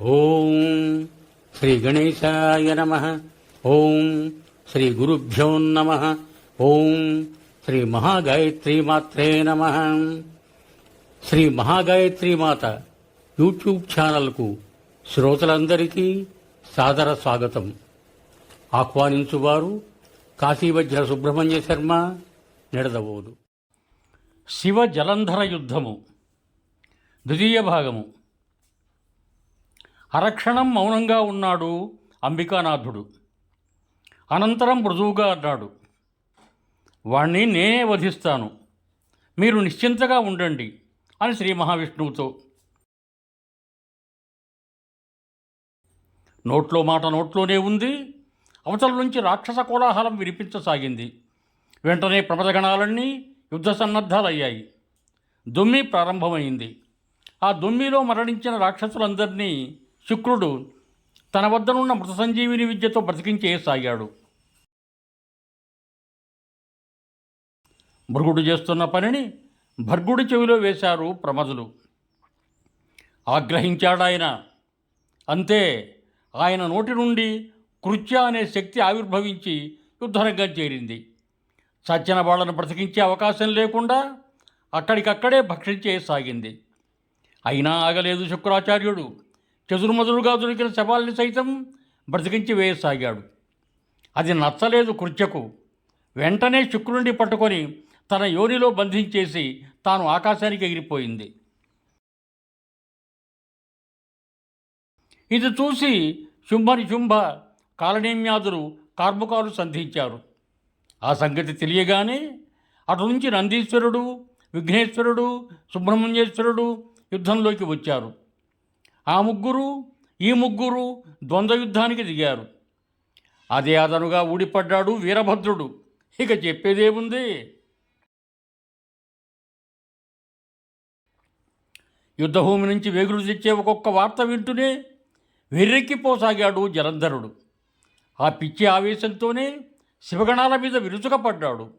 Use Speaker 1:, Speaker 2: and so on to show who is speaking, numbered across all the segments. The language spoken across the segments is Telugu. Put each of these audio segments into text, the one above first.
Speaker 1: ఓం శ్రీ గణేశాయ నమ. ఓం శ్రీ గురుభ్యో నమ. ఓం శ్రీ మహాగాయత్రి మాత్రే నమ. శ్రీ మహాగాయత్రి మాత యూట్యూబ్ ఛానల్కు శ్రోతలందరికీ సాదర స్వాగతం. ఆహ్వానించువారు కాశీవజ్ర సుబ్రహ్మణ్య శర్మ నిడదవోదు. శివ జలంధర యుద్ధము ద్వితీయ భాగము. అరక్షణం మౌనంగా ఉన్నాడు అంబికానాథుడు. అనంతరం మృదువుగా అన్నాడు వాణ్ణి నేనే వధిస్తాను. మీరు నిశ్చింతగా ఉండండి అని శ్రీ మహావిష్ణువుతో. నోట్లో మాట నోట్లోనే ఉంది. అవతల నుంచి రాక్షస కోలాహలం వినిపించసాగింది. వెంటనే ప్రమదగణాలన్నీ యుద్ధ సన్నద్ధాలయ్యాయి. దుమ్మి ప్రారంభమైంది. ఆ దుమ్మిలో మరణించిన రాక్షసులందరినీ శుక్రుడు తన వద్దనున్న మృత సంజీవిని విద్యతో బ్రతికించేయసాగాడు భృగుడు చేస్తున్న పనిని భర్గుడి చెవిలో వేశారు ప్రమదులు. ఆగ్రహించాడాయన అంతే ఆయన నోటి నుండి కృత్య అనే శక్తి ఆవిర్భవించి యుద్ధరంగం చేరింది. సజ్జన వాళ్ళను బ్రతికించే అవకాశం లేకుండా అక్కడికక్కడే భక్షించేసాగింది అయినా ఆగలేదు శుక్రాచార్యుడు. చెదురుమదురుగా దొరికిన శవాల్ని సైతం బ్రతికించి వేయసాగాడు. అది నచ్చలేదు కృత్యకు. వెంటనే శుక్రుండి పట్టుకొని తన యోనిలో బంధించేసి తాను ఆకాశానికి ఎగిరిపోయింది. ఇది చూసి శుంభని శుంభ కాలనేమ్యాదులు కార్ముకాలు సంధించారు. ఆ సంగతి తెలియగానే అటు నుంచి నందీశ్వరుడు విఘ్నేశ్వరుడు సుబ్రహ్మణ్యేశ్వరుడు యుద్ధంలోకి వచ్చారు. ఆ ముగ్గురు ఈ ముగ్గురు ద్వంద్వ యుద్ధానికి దిగారు. అదే అదనుగా ఊడిపడ్డాడు వీరభద్రుడు. ఇక చెప్పేదేముంది యుద్ధభూమి నుంచి వేగులు తెచ్చే ఒక్కొక్క వార్త వింటూనే వెర్రెక్కిపోసాగాడు జలంధరుడు. ఆ పిచ్చి ఆవేశంతోనే శివగణాల మీద విరుచుకపడ్డాడు.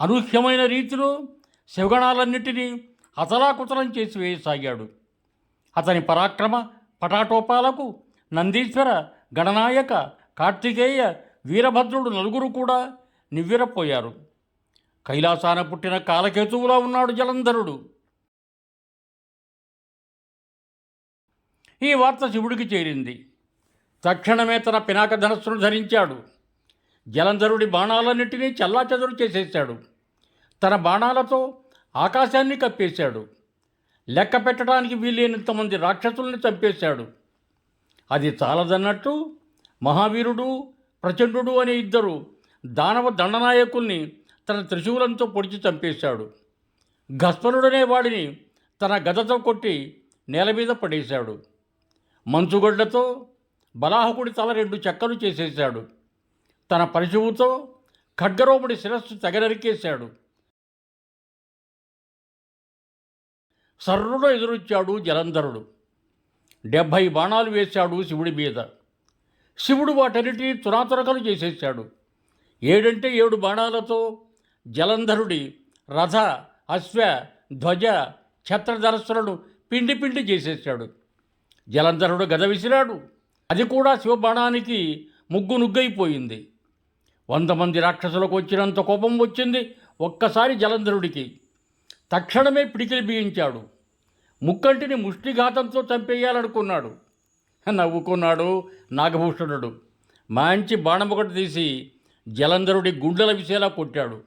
Speaker 1: అనూహ్యమైన రీతిలో శివగణాలన్నిటినీ అతలాకుతలం చేసి వేయసాగాడు. అతని పరాక్రమ పటాటోపాలకు నందీశ్వర గణనాయక కార్తికేయ వీరభద్రుడు నలుగురు కూడా నివ్వెరపోయారు. కైలాసాన పుట్టిన కాలకేతువులా ఉన్నాడు జలంధరుడు. ఈ వార్త శివుడికి చేరింది. తక్షణమే తన పినాక ధనస్సును ధరించాడు. జలంధరుడి బాణాలన్నింటినీ చల్లాచెదరు చేసేశాడు. తన బాణాలతో ఆకాశాన్ని కప్పేశాడు. లెక్క పెట్టడానికి వీలైనంతమంది రాక్షసుల్ని చంపేశాడు. అది చాలదన్నట్టు మహావీరుడు ప్రచండు అనే ఇద్దరు దానవ దండనాయకుల్ని తన త్రిశూలంతో పొడిచి చంపేశాడు. గస్పనుడనే వాడిని తన గదతో కొట్టి నేల మీద పడేశాడు. మంచుగొడ్లతో బలాహకుడి తల రెండు చెక్కలు చేసేశాడు. తన పరిశువుతో ఖడ్గరోముడి శిరస్సు తెగనరికేశాడు. సర్రుడు ఎదురొచ్చాడు జలంధరుడు. డెబ్భై బాణాలు వేశాడు శివుడి మీద. శివుడు వాటన్నిటినీ తురాతురకలు చేసేశాడు. ఏడంటే ఏడు బాణాలతో జలంధరుడి రథ అశ్వ ధ్వజ ఛత్రధరస్సులను పిండి పిండి చేసేశాడు. జలంధరుడు గద విసిరాడు. అది కూడా శివబాణానికి ముగ్గు నుగ్గైపోయింది. వంద మంది రాక్షసులకు వచ్చినంత కోపం వచ్చింది ఒక్కసారి జలంధరుడికి. తక్షణమే పిడికిలి బిగించాడు. ముక్కంటిని ముష్టిఘాతంతో చంపేయాలనుకున్నాడు. నవ్వుకున్నాడు నాగభూషణుడు. మంచి బాణం ఒకటి తీసి జలంధరుడి గుండెల విసేలా కొట్టాడు.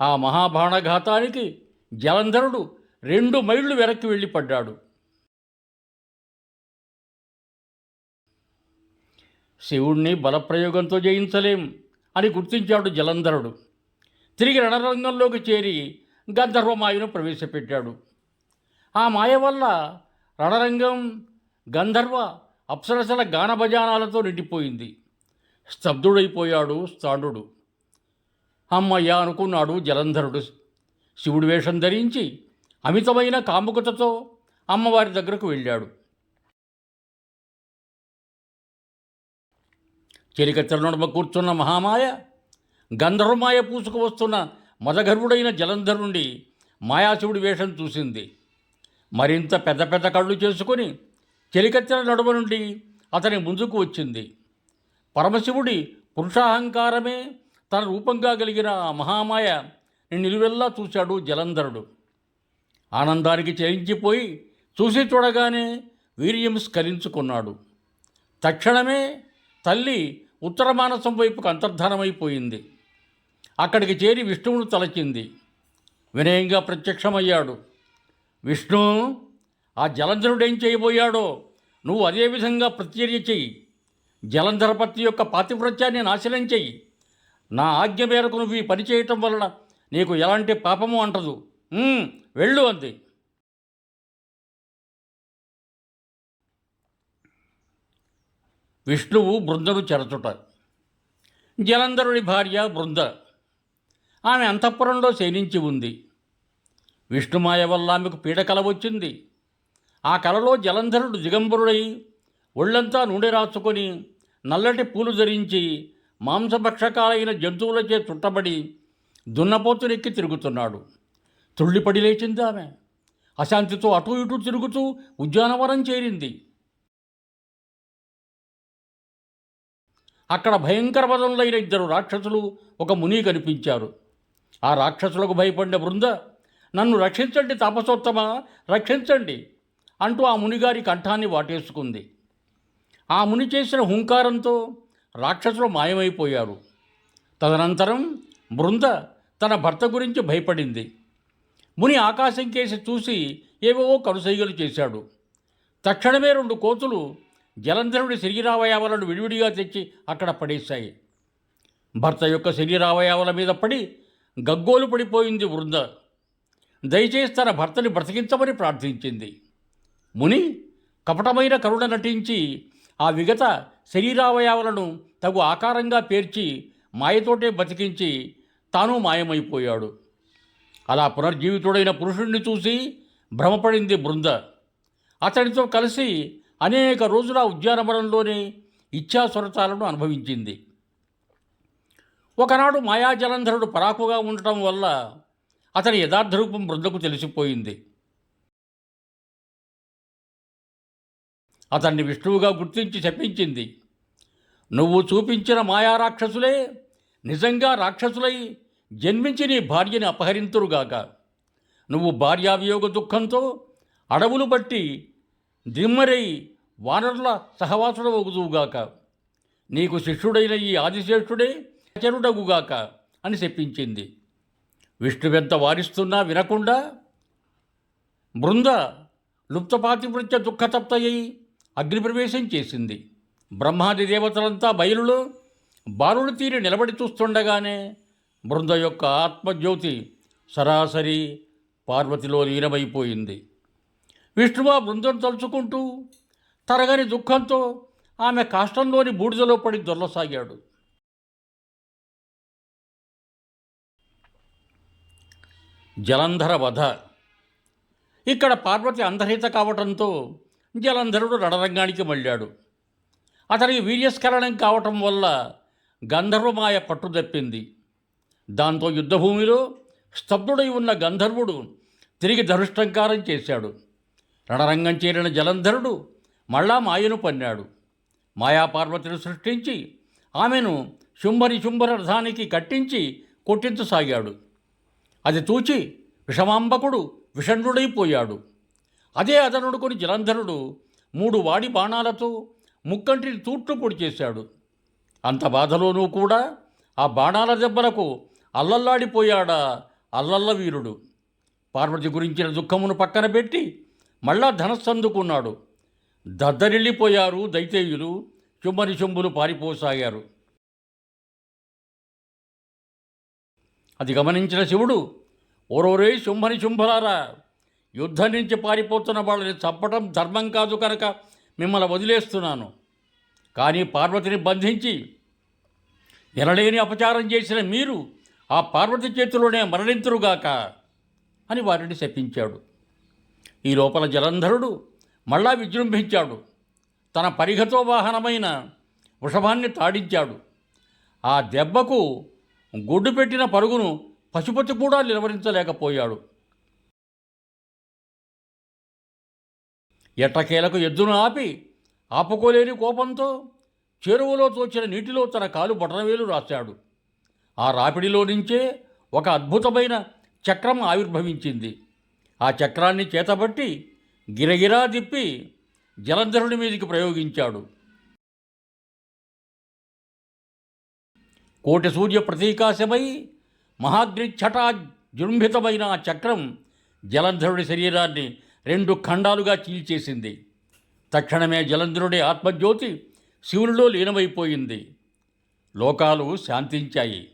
Speaker 1: ఆ మహాబాణఘాతానికి జలంధరుడు రెండు మైళ్ళు వెనక్కి వెళ్ళి పడ్డాడు శివుణ్ణి బలప్రయోగంతో జయించలేం అని గుర్తించాడు జలంధరుడు. తిరిగి రణరంగంలోకి చేరి గంధర్వమాయను ప్రవేశపెట్టాడు. ఆ మాయ వల్ల రణరంగం గంధర్వ అప్సరసల గానభజానాలతో నిండిపోయింది. స్తబ్దుడైపోయాడు స్థాండు. అమ్మయ్య అనుకున్నాడు జలంధరుడు. శివుడి వేషం ధరించి అమితమైన కాముకతతో అమ్మవారి దగ్గరకు వెళ్ళాడు. చెలికత్తెల నడుమ కూర్చున్న మహామాయ గంధర్వమాయ పూసుకు వస్తున్న మదగర్వుడైన జలంధరుండి మాయాశివుడి వేషం చూసింది. మరింత పెద్ద పెద్ద కళ్ళు చేసుకొని చెలికత్తెల నడుమ నుండి అతని ముందుకు వచ్చింది. పరమశివుడి పురుషాహంకారమే తన రూపంగా కలిగిన ఆ మహామాయ నిలువెల్లా చూశాడు జలంధరుడు. ఆనందానికి చెలించిపోయి చూసి చూడగానే వీర్యం స్ఖలించుకున్నాడు. తక్షణమే తల్లి ఉత్తర మానసం వైపుకు అంతర్ధానమైపోయింది. అక్కడికి చేరి విష్ణువును తలచింది. వినయంగా ప్రత్యక్షమయ్యాడు. విష్ణు ఆ జలంధరుడు ఏం చేయబోయాడో నువ్వు అదే విధంగా ప్రతిచర్య చెయ్యి. జలంధరపతి యొక్క పాతివ్రత్యాన్ని నాశనం చెయ్యి. నా ఆజ్ఞ మేరకు నువ్వు ఈ పని చేయటం వలన నీకు ఎలాంటి పాపము అంటదు. వెళ్ళు అంది. విష్ణువు బృందను చెరచుట. జలంధరుడి భార్య బృంద. ఆమె అంతఃపురంలో శయనించి ఉంది. విష్ణుమాయ వల్ల ఆమెకు పీడ కల వచ్చింది. ఆ కలలో జలంధరుడు దిగంబరుడై ఒళ్ళంతా నూనె రాచుకొని నల్లటి పూలు ధరించి మాంసభక్షకాలైన జంతువులచే చుట్టబడి దున్నపోతునెక్కి తిరుగుతున్నాడు. తుళ్ళిపడి లేచింది ఆమె. అశాంతితో అటూ ఇటూ తిరుగుతూ ఉద్యానవనం చేరింది. అక్కడ భయంకరపదంలైన ఇద్దరు రాక్షసులు ఒక ముని కనిపించారు. ఆ రాక్షసులకు భయపడిన బృంద నన్ను రక్షించండి తపసోత్తమ రక్షించండి అంటూ ఆ మునిగారి కంఠాన్ని వాటేసుకుంది. ఆ ముని చేసిన హుంకారంతో రాక్షసులు మాయమైపోయారు. తదనంతరం బృంద తన భర్త గురించి భయపడింది. ముని ఆకాశం కేసి చూసి ఏవేవో కనుసైగలు చేశాడు. తక్షణమే రెండు కోతులు జలంధరుడి శరీరావయవాలను విడివిడిగా తెచ్చి అక్కడ పడేశాయి. భర్త యొక్క శరీరావయవాల మీద పడి గగ్గోలు పడిపోయింది వృంద. దయచేసి తన భర్తని బ్రతికించమని ప్రార్థించింది. ముని కపటమైన కరుణ నటించి ఆ విగత శరీరావయవాలను తగు ఆకారంగా పేర్చి మాయతోటే బతికించి తాను మాయమైపోయాడు. అలా పునర్జీవితుడైన పురుషుణ్ణి చూసి భ్రమపడింది బృంద అతడితో కలిసి అనేక రోజుల ఉద్యానవనంలోనే ఇచ్ఛాస్వరతాలను అనుభవించింది. ఒకనాడు మాయాజలంధరుడు పరాకుగా ఉండటం వల్ల అతని యథార్థ రూపం బృందకు తెలిసిపోయింది. అతన్ని విష్ణువుగా గుర్తించి శపించింది. నువ్వు చూపించిన మాయా రాక్షసులే నిజంగా రాక్షసులై జన్మించి నీ భార్యని అపహరింతురుగాక. నువ్వు భార్యావియోగ దుఃఖంతో అడవులు బట్టి దిమ్మరై వానరుల సహవాసుడవగుదువుగాక. నీకు శిష్యుడైన ఈ ఆదిశేషుడే చెరుడగుగాక అని చెప్పించింది. విష్ణువెంత వారిస్తున్నా వినకుండా బృంద లుప్తపాతివృత్య దుఃఖతప్తయ్యి అగ్నిప్రవేశం చేసింది. బ్రహ్మాది దేవతలంతా బయలులో బాలుడు తీరి నిలబడి చూస్తుండగానే బృంద యొక్క ఆత్మజ్యోతి సరాసరి పార్వతిలో లీనమైపోయింది. విష్ణువు ఆ బృందం తలుచుకుంటూ తరగని దుఃఖంతో ఆమె కాష్టంలోని బూడిదలో పడి దొరలసాగాడు. జలంధర వధ ఇక్కడ పార్వతి అంధహిత కావటంతో జలంధరుడు రణరంగానికి మళ్ళాడు. అతనికి వీర్యస్ఖలనం కావటం వల్ల గంధర్వమాయ పట్టుదప్పింది దాంతో యుద్ధభూమిలో స్తబ్దుడై ఉన్న గంధర్వుడు తిరిగి ధనుష్టంకారం చేశాడు. రణరంగం చేరిన జలంధరుడు మళ్ళా మాయను పన్నాడు. మాయాపార్వతిని సృష్టించి ఆమెను శుంభరి శుంభర రథానికి కట్టించి కొట్టించసాగాడు. అది తూచి విషమాంబకుడు విషణుడైపోయాడు అదే అదనుడుకొని జలంధరుడు మూడు వాడి బాణాలతో ముక్కంటిని తూట్లు పొడి చేశాడు. అంత బాధలోనూ కూడా ఆ బాణాల దెబ్బలకు అల్లల్లాడిపోయాడా అల్లల్ల వీరుడు. పార్వతి గురించిన దుఃఖమును పక్కన పెట్టి మళ్ళా ధనస్సందుకున్నాడు. దద్దరిల్లిపోయారు దైతేయులు చుమ్మని చెంబులు పారిపోసాగారు. అది గమనించిన శివుడు ఓరోరే శుంభని శుంభలారా యుద్ధం నుంచి పారిపోతున్న వాళ్ళని చంపటం ధర్మం కాదు కనుక మిమ్మల్ని వదిలేస్తున్నాను. కానీ పార్వతిని బంధించి ఎనలేని అపచారం చేసిన మీరు ఆ పార్వతి చేతిలోనే మరణింతురుగాక అని వారిని శపించాడు. ఈ లోపల జలంధరుడు మళ్ళా విజృంభించాడు. తన పరిఘతో వాహనమైన వృషభాన్ని తాడించాడు. ఆ దెబ్బకు గుడ్డు పెట్టిన పరుగును పశుపతి కూడా నిలవరించలేకపోయాడు. ఎట్టకేలకు ఎద్దును ఆపి ఆపుకోలేని కోపంతో చెరువులో తోచిన నీటిలో తన కాలు బొటనవేలు రాశాడు. ఆ రాపిడిలో నుంచే ఒక అద్భుతమైన చక్రం ఆవిర్భవించింది. ఆ చక్రాన్ని చేతబట్టి గిరగిరా తిప్పి జలంధరుడి మీదికి ప్రయోగించాడు. కోటి సూర్య ప్రతీకాశమై మహాగ్నిఛటా జృంభితమైన ఆ చక్రం జలంధరుడి శరీరాన్ని రెండు ఖండాలుగా చీల్చేసింది. తక్షణమే జలంధరుడి ఆత్మజ్యోతి శివునిలో లీనమైపోయింది. లోకాలు శాంతించాయి.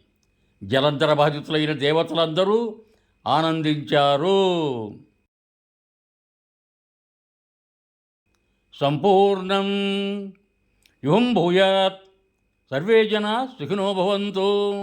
Speaker 1: జలంధర బాధితులైన దేవతలందరూ ఆనందించారు. సంపూర్ణం. యుహం భూయాత్. సర్వే జన సుఖినో భవంతు.